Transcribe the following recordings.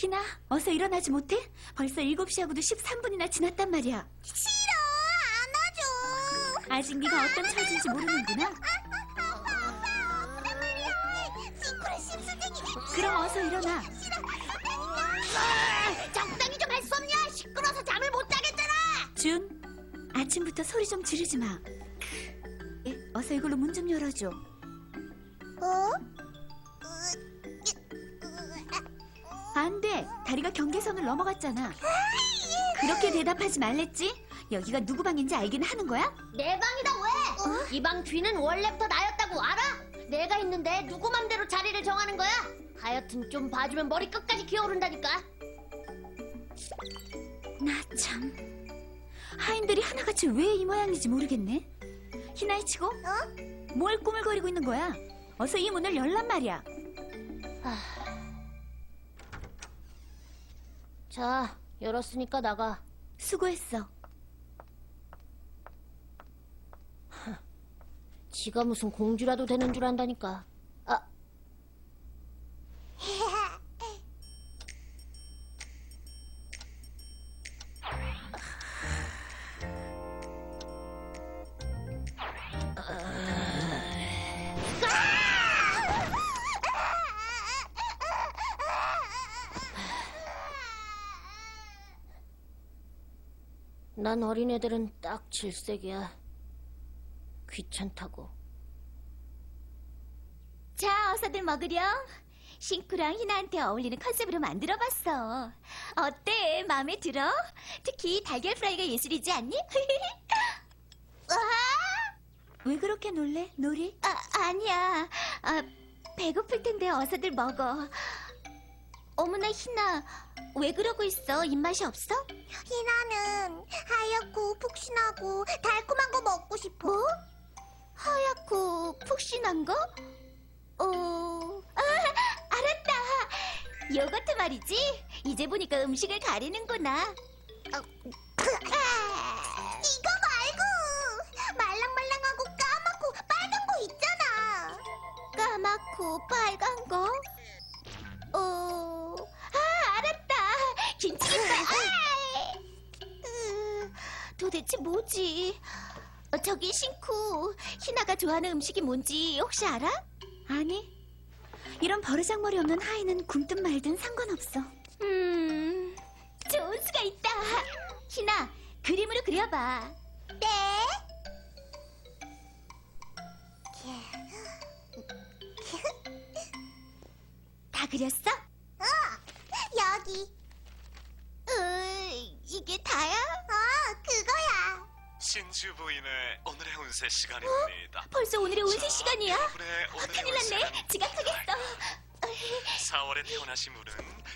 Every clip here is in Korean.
희나, 어서 일어나지 못해? 벌써 7시하고도 13분이나 지났단 말이야. 싫어 안아줘 아직 네가 어떤 처지인지 모르는구나. 시크릿 심수쟁이 그럼 어서 일어나. 적당히 좀 할 수 없냐 시끄러워서 잠을 못 자겠잖아 준, 아침부터 소리 좀 지르지 마. 에, 어서 이걸로 문 좀 열어줘. 어? 안 돼. 다리가 경계선을 넘어갔잖아. 그렇게 대답하지 말랬지? 여기가 누구 방인지 알긴 하는 거야? 내 방이다 왜? 이 방 뒤는 원래부터 나였다고 알아? 내가 있는데 누구 맘대로 자리를 정하는 거야? 하여튼 좀 봐주면 머리 끝까지 기어오른다니까. 나 참. 하인들이 하나같이 왜 이 모양인지 모르겠네. 희나이 치고? 어? 뭘 꾸물거리고 있는 거야? 어서 이 문을 열란 말이야. 자, 열었으니까 나가. 수고했어. 지가 무슨 공주라도 되는 줄 안다니까. 난 어린애들은 딱 질색이야. 귀찮다고. 자, 어서들 먹으렴. 싱크랑 희나한테 어울리는 컨셉으로 만들어봤어. 어때? 마음에 들어? 특히 달걀 프라이가 예술이지 않니? 와! 왜 그렇게 놀래, 놀이? 아, 아니야. 아, 배고플 텐데 어서들 먹어. 어머나, 희나. 왜 그러고 있어? 입맛이 없어? 희나는 하얗고 푹신하고 달콤한 거 먹고 싶어 뭐? 하얗고 푹신한 거? 어... 아, 알았다. 요거트 말이지? 이제 보니까 음식을 가리는구나. 이 뭐지? 어, 저기 싱쿠, 희나가 좋아하는 음식이 뭔지 혹시 알아? 아니. 이런 버르장머리 없는 하이는 굶든 말든 상관없어. 음, 좋은 수가 있다. 희나, 그림으로 그려봐. 네 다 그렸어? 여기 으, 이게 다야? 어 그거야 신주 부인의 오늘의 운세 시간입니다. 벌써 오늘의 운세 자, 시간이야? 여러분의 아, 오늘의 큰일 났네. 운세는 지각하겠어. 4월에 태어나신 분은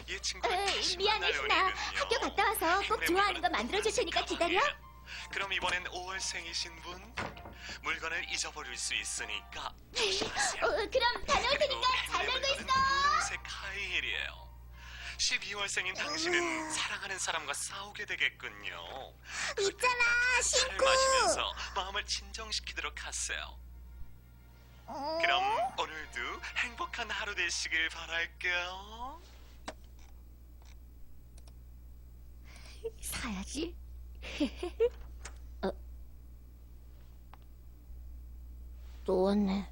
이 친구를 에이, 다시 미안해, 만날 희나. 의미는요. 학교 갔다 와서 꼭 좋아하는 거 만들어줄 테니까. 기다려. 그럼 이번엔 5월생이신 분 물건을 잊어버릴 수 있으니까 조심하세요. 어, 그럼 다녀올 테니까 잘 놀고 있어. 분홍색 카이엘이에요. 12월생인 당신은 사랑하는 사람과 싸우게 되겠군요. 있잖아 차를 싱쿠 마시면서 마음을 진정시키도록 하세요. 어? 그럼 오늘도 행복한 하루 되시길 바랄게요. 사야지. 또 왔네.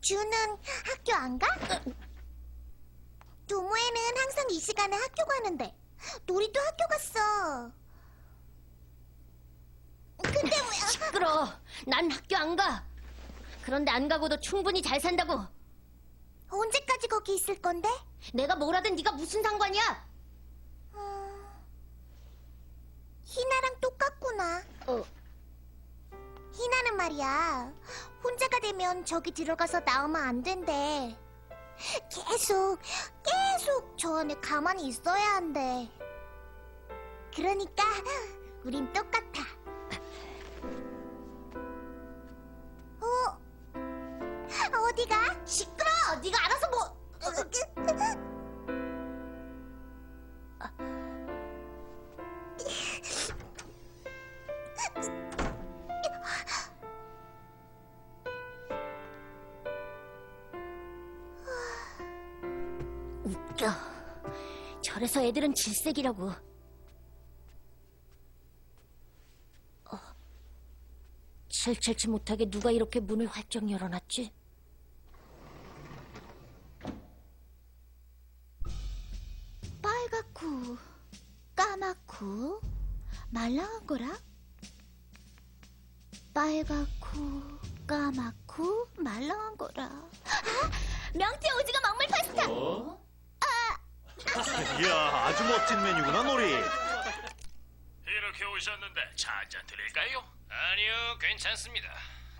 주는 학교 안 가? 도모에는 항상 이 시간에 학교 가는데 놀이도 학교 갔어 근데 왜 시끄러. 난 학교 안 가. 그런데 안 가고도 충분히 잘 산다고. 언제까지 거기 있을 건데? 내가 뭘 하든 네가 무슨 상관이야? 어... 희나랑 똑같구나. 어, 희나는 말이야. 혼자가 되면 저기 들어가서 나오면 안 된대. 계속, 계속 저 안에 가만히 있어야 한대. 그러니까 우린 똑같아. 어? 어디가? 시끄러! 네가 알아서 뭐... 애들은 질색이라고. 어, 칠칠치 못하게 누가 이렇게 문을 활짝 열어놨지? 빨갛고 까맣고 말랑한 거라? 빨갛고 까맣고 말랑한 거라. 아, 명태 오징어 먹물 파스타. 이야 아주 멋진 메뉴구나 놀이 오셨는데 차 한 잔 드릴까요? 아니요, 괜찮습니다.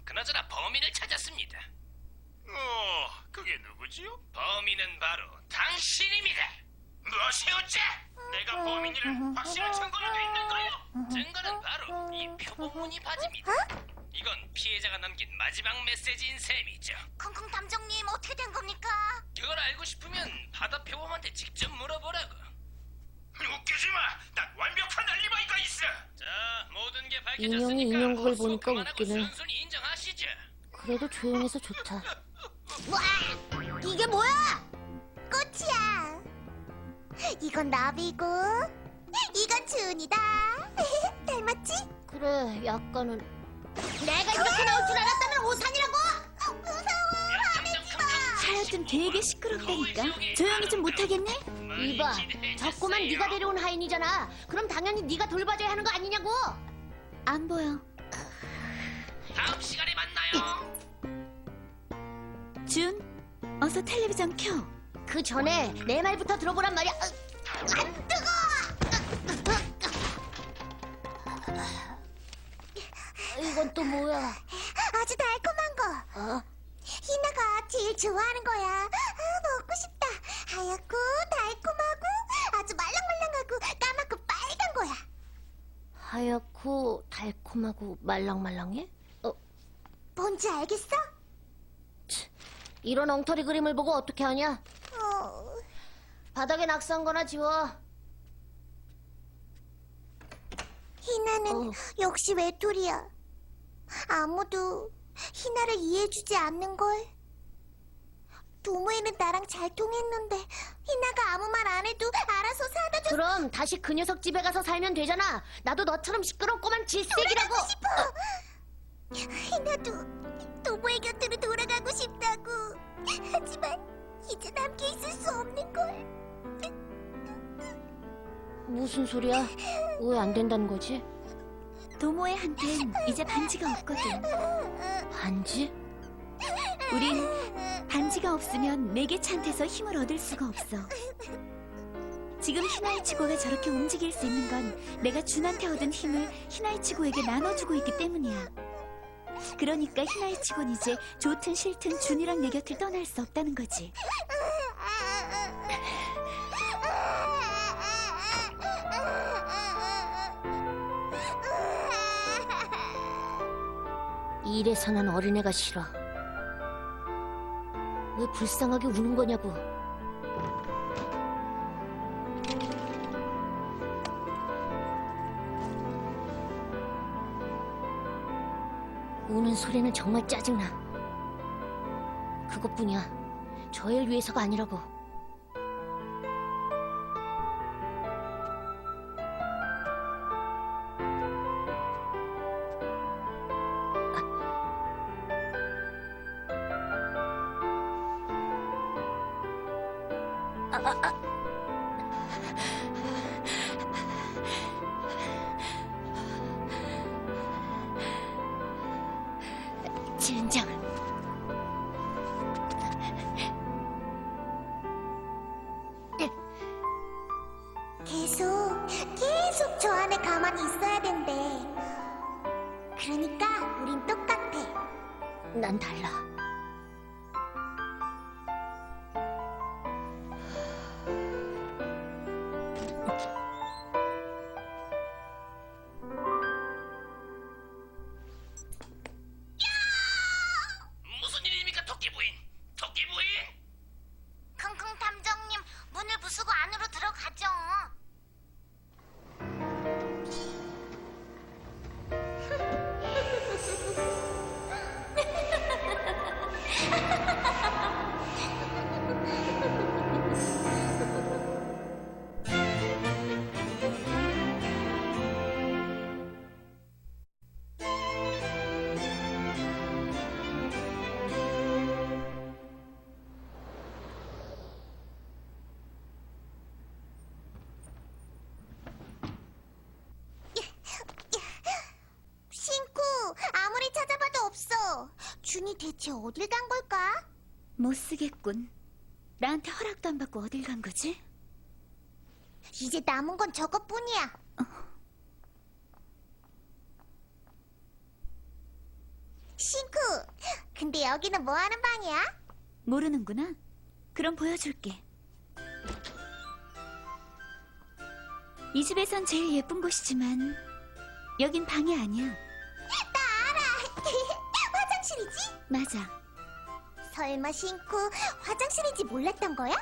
그나저나 범인을 찾았습니다. 어, 그게 누구지요? 범인은 바로 당신입니다. 무엇이 어째? 내가 범인이라 확실한 증거라도 있는가요? 증거는 바로 이 표본무늬 바지입니다. 이건 피해자가 남긴 마지막 메시지인 셈이죠. 쿵쿵 탐정님 어떻게 된 겁니까? 그걸 알고 싶으면 바다 표범한테 직접 물어보라고. 웃기지 마. 난 완벽한 알리바이가 있어. 자, 모든 게 밝혀졌으니까 인형이 인형극을 헛소리 보니까 그만하고 웃기네. 순순히 인정하시죠. 그래도 조용해서 좋다. 와, 이게 뭐야? 꽃이야. 이건 나비고, 이건 준이다. 닮았지? 그래, 약간은. 내가 이렇게 나올 줄 알았다면 오산이라고! 하여튼 되게 시끄럽다니까. 조용히 좀 못하겠네? 이봐, 저 꼬만 네가 데려온 하인이잖아. 그럼 당연히 네가 돌봐줘야 하는 거 아니냐고! 안 보여. 다음 시간에 만나요. 준, 어서 텔레비전 켜. 그 전에 내 말부터 들어보란 말이야. 으, 안 뜨거! 이건 또 뭐야? 아주 달콤한 거. 어? 희나가 제일 좋아하는 거야. 아, 먹고 싶다. 하얗고 달콤하고 아주 말랑말랑하고 까맣고 빨간 거야. 하얗고 달콤하고 말랑말랑해? 어, 뭔지 알겠어? 이런 엉터리 그림을 보고 어떻게 하냐? 어, 바닥에 낙서한 거나 지워. 희나는 어. 역시 외톨이야. 아무도 희나를 이해해주지 않는 걸. 도모에는 나랑 잘 통했는데 희나가 아무 말 안 해도 알아서 사다 줬. 그럼 다시 그 녀석 집에 가서 살면 되잖아. 나도 너처럼 시끄럽고만 질색이라고. 싶어. 희나도 도모의 곁으로 돌아가고 싶다고. 하지만 이제 함께 있을 수 없는 걸. 무슨 소리야? 왜 안 된다는 거지? 도모의 한텐 이제 반지가 없거든. 반지? 우린 반지가 없으면 매개찬테서 힘을 얻을 수가 없어. 지금 히나이치고가 저렇게 움직일 수 있는 건 내가 준한테 얻은 힘을 히나이치고에게 나눠주고 있기 때문이야. 그러니까 히나이치고는 이제 좋든 싫든 준이랑 내 곁을 떠날 수 없다는 거지. 이래서 난 어린애가 싫어. 왜 불쌍하게 우는 거냐고. 우는 소리는 정말 짜증나. 그것뿐이야. 저 애를 위해서가 아니라고. 대체 어딜 간 걸까? 못 쓰겠군. 나한테 허락도 안 받고 어딜 간 거지? 이제 남은 건 저것뿐이야. 싱크, 근데 여기는 뭐 하는 방이야? 모르는구나. 그럼 보여줄게. 이 집에선 제일 예쁜 곳이지만 여긴 방이 아니야. 맞아. 설마 싱크 화장실인지 몰랐던 거야?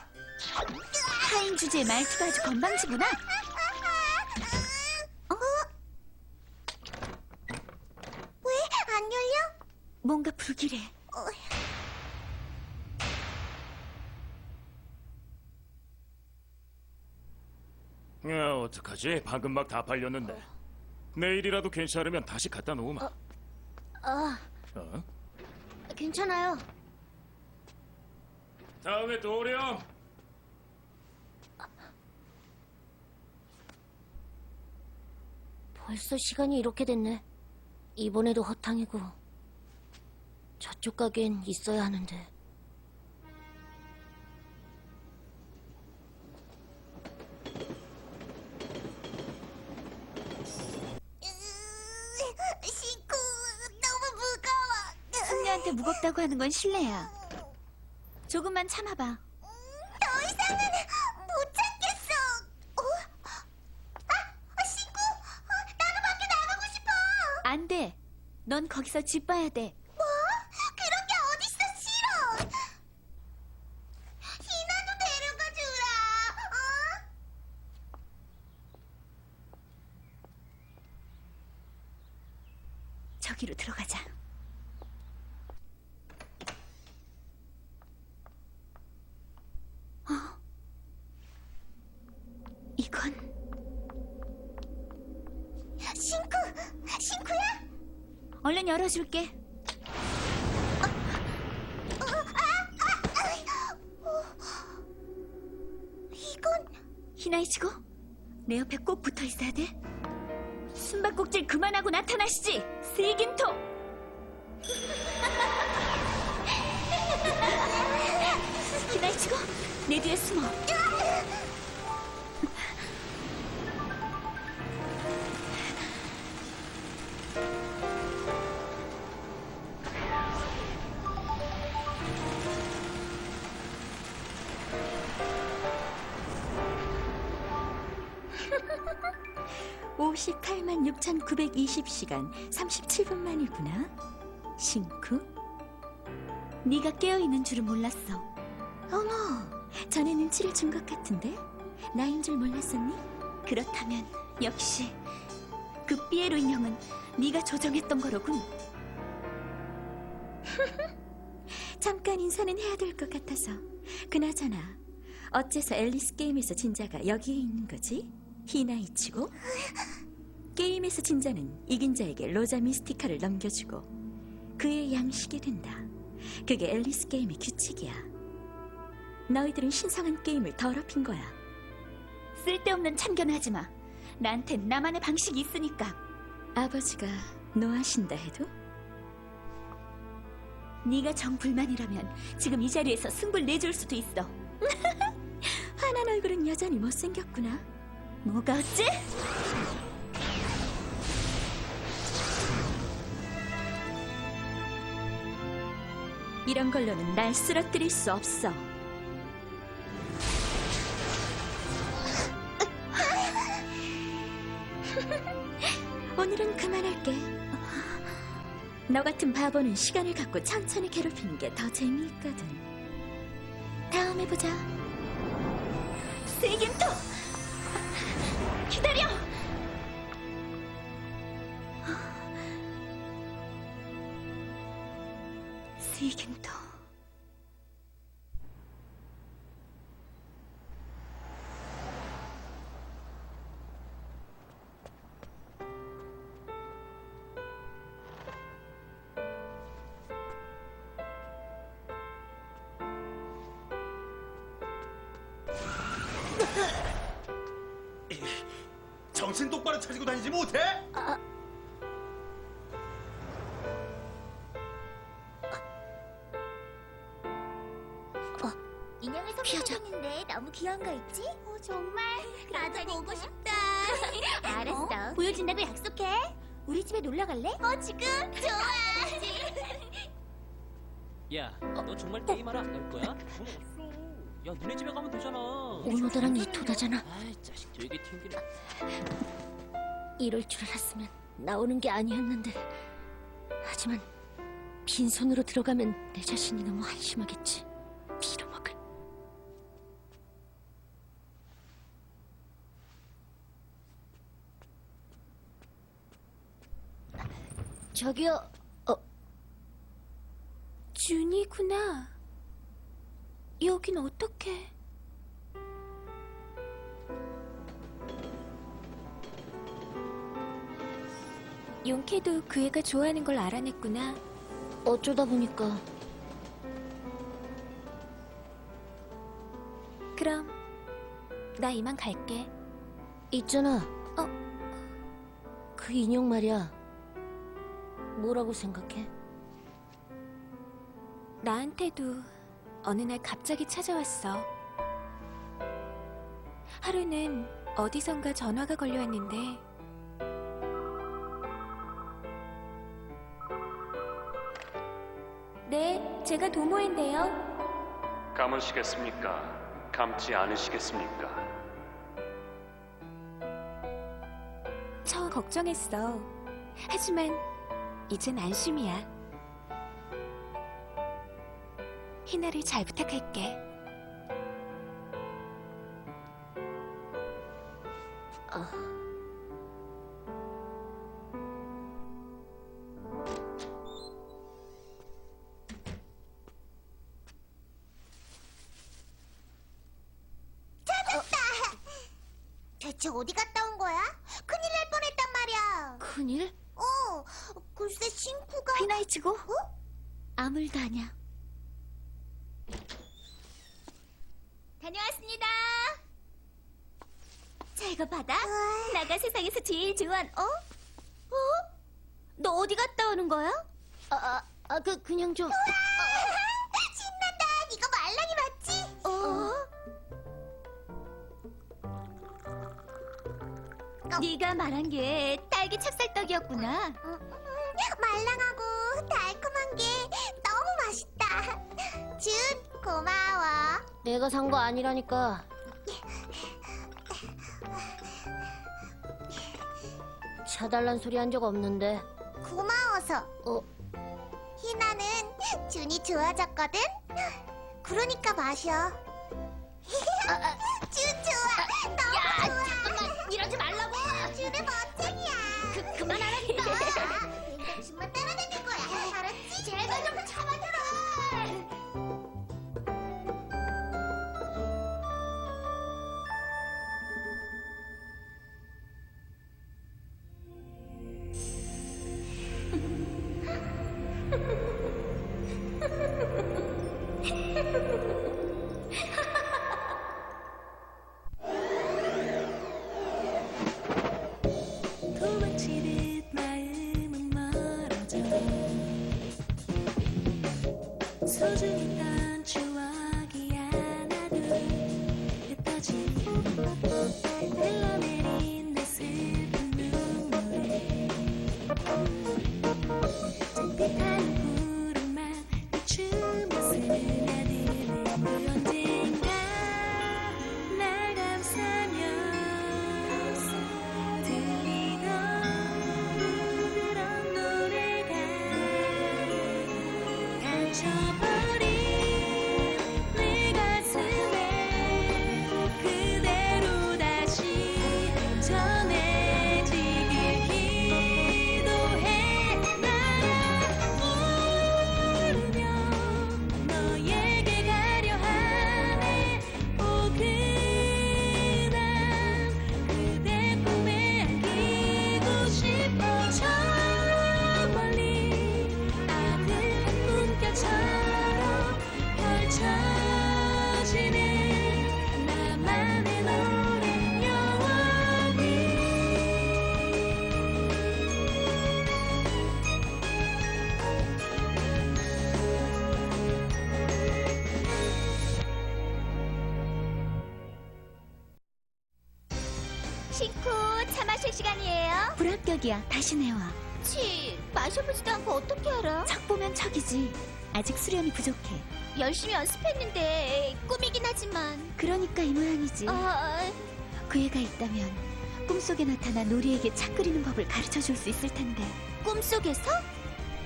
하인 주제에 말투가 아주 건방지구나. 어? 왜 안 열려? 뭔가 불길해. 어, 야, 어떡하지? 방금 막 다 팔렸는데. 내일이라도 괜찮으면 다시 갖다 놓으마. 아, 어? 괜찮아요. 다음에 또 오렴. 벌써 시간이 이렇게 됐네. 이번에도 허탕이고. 저쪽 가게엔 있어야 하는데. 숙녀한테 무겁다고 하는 건 실례야. 조금만 참아봐. 더 이상은 못 참겠어. 어? 아, 아, 싱크, 어, 나도 밖에 나가고 싶어. 안 돼. 넌 거기서 집 봐야 돼. 뭐? 그런 게 어딨어 싫어. 희나도 데려가 주라. 어? 저기로 들어가자. 어? 이건 싱크, 싱크야? 어. 이건 히나이치고 내 옆에 꼭 붙어 있어야 돼. 숨바꼭질 그만하고 나타나시지. 세긴토. 히나이치고 내 뒤에 숨어. (58만 6,920시간) (37분) 만이구나. 싱크 네가 깨어있는 줄은 몰랐어. 어머 전에 눈치를 준 것 같은데? 나인 줄 몰랐었니? 그렇다면 역시 그 삐에로 인형은 네가 조정했던 거로군. 잠깐 인사는 해야 될 것 같아서. 그나저나 어째서 앨리스 게임에서 진자가 여기에 있는 거지? 히나이치고? 게임에서 진 자는 이긴 자에게 로자 미스티카를 넘겨주고 그의 양식이 된다. 그게 앨리스 게임의 규칙이야. 너희들은 신성한 게임을 더럽힌 거야. 쓸데없는 참견하지 마. 나한텐 나만의 방식이 있으니까. 아버지가 노하신다 해도? 네가 정불만이라면 지금 이 자리에서 승부를 내줄 수도 있어. 화난 얼굴은 여전히 못생겼구나. 뭐가 어째? 이런 걸로는 날 쓰러뜨릴 수 없어. 오늘은 그만할게. 너 같은 바보는 시간을 갖고 천천히 괴롭히는 게 더 재미있거든. 다음에 보자. 세긴토! 기다려! 세긴토. 정신 똑바로 차리고 다니지 못해? 인 거 있지? 어, 정말? 나도 보고 싶다. 알았어. 어? 보여준다고 약속해. 우리 집에 놀러 갈래? 어, 지금? 좋아. 야, 너 정말 게임 하나 안할 거야? 돈 없어. 야, 너네 집에 가면 되잖아. 오노다랑 이토다잖아. 아이, 자식 되게 튕기네. 이럴 줄 알았으면 나오는 게 아니었는데. 하지만 빈손으로 들어가면 내 자신이 너무 한심하겠지. 저기요, 어, 준이구나. 여긴 어떻게? 용케도 그 애가 좋아하는 걸 알아냈구나. 어쩌다 보니까 그럼 나 이만 갈게. 있잖아. 어? 그 인형 말이야. 뭐라고 생각해? 나한테도 어느 날 갑자기 찾아왔어. 하루는 어디선가 전화가 걸려왔는데 네, 제가 도모인데요. 감으시겠습니까? 감지 않으시겠습니까? 처음 걱정했어. 하지만 이젠 안심이야. 희나를 잘 부탁할게. 대체 어디 갔다 온 거야? 큰일 날 뻔했단 말이야. 큰일? 어, 글쎄 싱크가. 휘나이 치고 어? 아무 일도 아니야. 다녀왔습니다. 자, 이거 받아. 으아, 나가 세상에서 제일 좋아한, 어? 어? 너 어디 갔다 오는 거야? 아, 아, 아, 그, 그냥 좀. 신난다. 이거 말랑이 맞지? 어? 네가 말한 게 딸기 찹쌀떡이었구나. 음, 말랑하고 달콤한 게 너무 맛있다. 준, 고마워. 내가 산 거 아니라니까. 사달란 소리 한 적 없는데. 고마워서. 어, 희나는 준이 좋아졌거든? 그러니까 마셔. 갇혀 불합격이야. 다시 내와. 치, 마셔보지도 않고 어떻게 알아? 척 보면 척이지. 아직 수련이 부족해. 열심히 연습했는데 꿈이긴 하지만. 그러니까 이 모양이지. 아, 그 애가 있다면 꿈속에 나타난 놀이에게 차 끓이는 법을 가르쳐 줄 수 있을 텐데. 꿈속에서?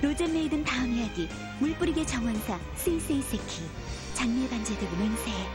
로젠메이든 다음 이야기 물뿌리개 정원사 스이세이세키 장미에 반지되고 맹세해